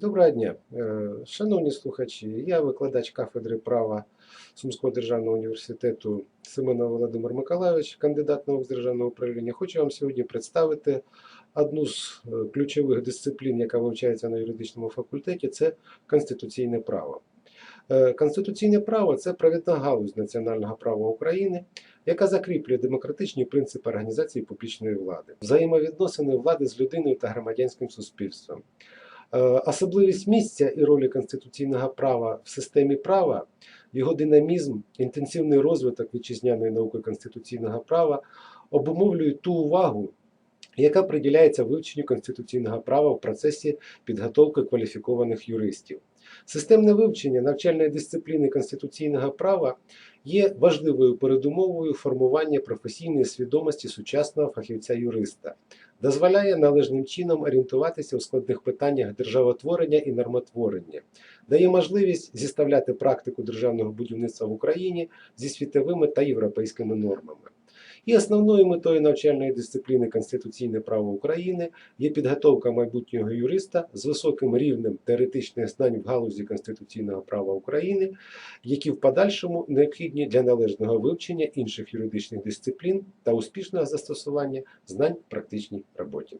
Доброго дня, Е, шановні слухачі. Я викладач кафедри права Сумського державного університету Семенов Володимир Миколайович, кандидат наук з державного управління. Хочу вам сьогодні представити одну з е, ключових дисциплін, яка вивчається на юридичному факультеті, це конституційне право. Е, Конституційне право це провідна галузь національного права України, яка закріплює демократичні принципи організації публічної влади, взаємовідносини влади з людиною та громадянським суспільством. Е, Особливість місця і ролі конституційного права в системі права, його динамізм, інтенсивний розвиток вітчизняної науки конституційного права обумовлюють ту увагу, яка приділяється вивченню конституційного права в процесі підготовки кваліфікованих юристів. Системне вивчення навчальної дисципліни конституційного права є важливою передумовою формування професійної свідомості сучасного фахівця-юриста дозволяє належним чином орієнтуватися у складних питаннях державотворення і нормотворення, дає можливість зіставляти практику державного будівництва в Україні зі світовими та європейськими нормами. І основною метою навчальної дисципліни Конституційне право України є підготовка майбутнього юриста з високим рівнем теоретичних знань в галузі конституційного права України, які в подальшому необхідні для належного вивчення інших юридичних дисциплін та успішного застосування знань в практичній роботі.